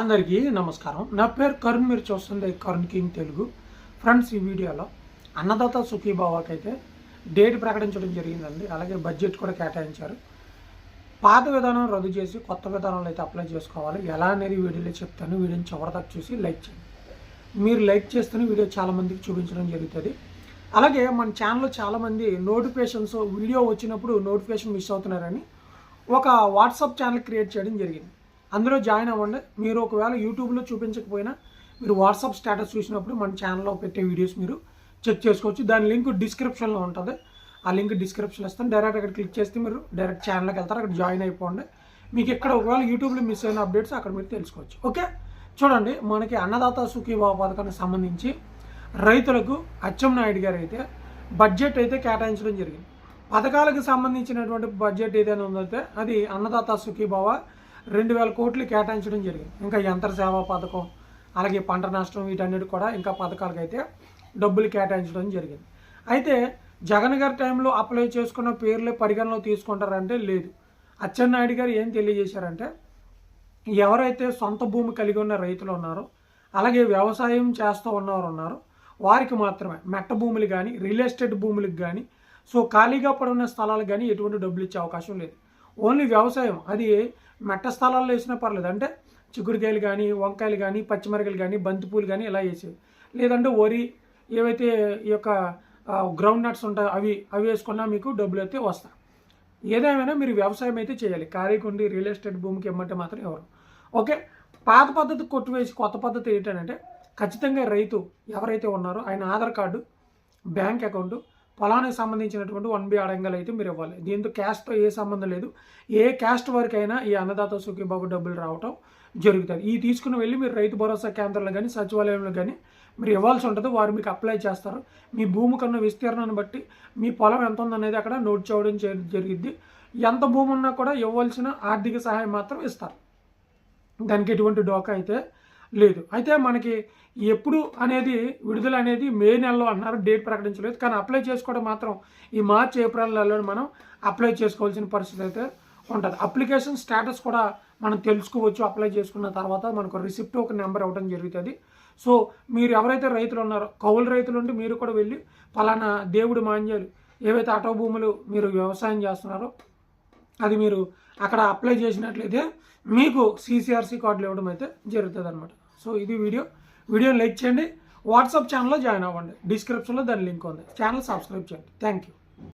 అందరికీ నమస్కారం. నా పేరు కరుణ్ మీరు చూస్తుంది కరుణ్ కింగ్ తెలుగు. ఫ్రెండ్స్ ఈ వీడియోలో అన్నదాత సుఖీభావాకి అయితే డేట్ ప్రకటించడం జరిగిందండి. అలాగే బడ్జెట్ కూడా కేటాయించారు. పాత విధానం రద్దు చేసి కొత్త విధానాలు అయితే అప్లై చేసుకోవాలి. ఎలా అనేది వీడియోలో చెప్తాను. వీడియోని చివరిదాకా చూసి లైక్ చేయండి. మీరు లైక్ చేస్తేనే వీడియో చాలామందికి చూపించడం జరుగుతుంది. అలాగే మన ఛానల్లో చాలామంది నోటిఫికేషన్స్ వీడియో వచ్చినప్పుడు నోటిఫికేషన్ మిస్ అవుతున్నారని ఒక వాట్సాప్ ఛానల్ క్రియేట్ చేయడం జరిగింది. అందులో జాయిన్ అవ్వండి. మీరు ఒకవేళ యూట్యూబ్లో చూపించకపోయినా మీరు వాట్సాప్ స్టేటస్ చూసినప్పుడు మన ఛానల్లో పెట్టే వీడియోస్ మీరు చెక్ చేసుకోవచ్చు. దాని లింక్ డిస్క్రిప్షన్లో ఉంటుంది. ఆ లింక్ డిస్క్రిప్షన్ ఇస్తాను. డైరెక్ట్ అక్కడ క్లిక్ చేస్తే మీరు డైరెక్ట్ ఛానల్కి వెళ్తారు. అక్కడ జాయిన్ అయిపోండి. మీకు ఇక్కడ ఒకవేళ యూట్యూబ్లో మిస్ అయిన అప్డేట్స్ అక్కడ మీరు తెలుసుకోవచ్చు. ఓకే? చూడండి మనకి అన్నదాత సుఖీభావ పథకానికి సంబంధించి రైతులకు అచ్చెంనాయుడు గారు అయితే బడ్జెట్ అయితే కేటాయించడం జరిగింది. పథకాలకు సంబంధించినటువంటి బడ్జెట్ ఏదైనా ఉందంటే అది అన్నదాత సుఖీభావ రెండు వేల కోట్లు కేటాయించడం జరిగింది. ఇంకా యంత్ర సేవా పథకం అలాగే పంట నష్టం వీటన్నిటి కూడా ఇంకా పథకాలకు అయితే డబ్బులు కేటాయించడం జరిగింది. అయితే జగన్ గారి టైంలో అప్లై చేసుకున్న పేర్లే పరిగణలో తీసుకుంటారంటే లేదు. అచ్చెన్నాయుడు గారు ఏం తెలియజేశారంటే ఎవరైతే సొంత భూమి కలిగి ఉన్న రైతులు ఉన్నారో అలాగే వ్యవసాయం చేస్తూ ఉన్నవారు ఉన్నారు వారికి మాత్రమే మెట్ట భూములు కానీ రియల్ ఎస్టేట్ భూములకు కానీ సో ఖాళీగా పడున్న స్థలాలకు కానీ ఎటువంటి డబ్బులు ఇచ్చే అవకాశం లేదు. ఓన్లీ వ్యవసాయం అది మెట్ట స్థలాల్లో వేసినా పర్లేదు. అంటే చిక్కుడుకాయలు కానీ వంకాయలు కానీ పచ్చిమిరకలు కానీ బంతిపూలు కానీ ఇలా వేసేవి? లేదంటే వరి ఏవైతే ఈ యొక్క గ్రౌండ్ నట్స్ ఉంటాయో అవి అవి వేసుకున్నా మీకు డబ్బులు అయితే వస్తాయి. ఏదేమైనా మీరు వ్యవసాయం అయితే చేయాలి. కారీకుండి రియల్ ఎస్టేట్ భూమికి ఇమ్మంటే మాత్రం ఎవరు? ఓకే పాత పద్ధతి కొట్టువేసి కొత్త పద్ధతి ఏంటంటే ఖచ్చితంగా రైతు ఎవరైతే ఉన్నారో ఆయన ఆధార్ కార్డు బ్యాంక్ అకౌంటు పొలానికి సంబంధించినటువంటి వన్ బి అడంగల్ అయితే మీరు ఇవ్వాలి. దీంతో క్యాస్ట్తో ఏ సంబంధం లేదు. ఏ క్యాస్ట్ వరకైనా ఈ అన్నదాత సుఖీబాబు డబ్బులు రావటం జరుగుతుంది. ఈ తీసుకుని వెళ్ళి మీరు రైతు భరోసా కేంద్రాలు కానీ సచివాలయంలో కానీ మీరు ఇవ్వాల్సి ఉంటుంది. వారు మీకు అప్లై చేస్తారు. మీ భూమి కన్నా విస్తీర్ణాన్ని బట్టి మీ పొలం ఎంత ఉందనేది అక్కడ నోట్ చేయడం జరిగింది ఎంత భూమి ఉన్నా కూడా ఇవ్వాల్సిన ఆర్థిక సహాయం మాత్రం ఇస్తారు. దానికి ఎటువంటి డోకా అయితే లేదు. అయితే మనకి ఎప్పుడు అనేది విడుదల అనేది మే నెలలో అన్నారు. డేట్ ప్రకటించలేదు. కానీ అప్లై చేసుకోవడం మాత్రం ఈ మార్చ్ ఏప్రిల్ నెలలో మనం అప్లై చేసుకోవాల్సిన పరిస్థితి అయితే ఉంటుంది. అప్లికేషన్ స్టేటస్ కూడా మనం తెలుసుకోవచ్చు. అప్లై చేసుకున్న తర్వాత మనకు రిసిప్ట్ ఒక నెంబర్ ఇవ్వడం జరుగుతుంది. సో మీరు ఎవరైతే రైతులు ఉన్నారో కౌలు రైతులు ఉంటే మీరు కూడా వెళ్ళి పలానా దేవుడు మాన్యాలు ఏవైతే అటో భూములు మీరు వ్యవసాయం చేస్తున్నారో అది మీరు అక్కడ అప్లై చేసినట్లయితే మీకు సీసీఆర్సీ కార్డులు ఇవ్వడం అయితే జరుగుతుంది అనమాట సో ఇది వీడియో. వీడియోని లైక్ చేయండి. వాట్సాప్ ఛానల్లో జాయిన్ అవ్వండి. డిస్క్రిప్షన్లో దాని లింక్ ఉంది. ఛానల్ సబ్స్క్రైబ్ చేయండి. Thank you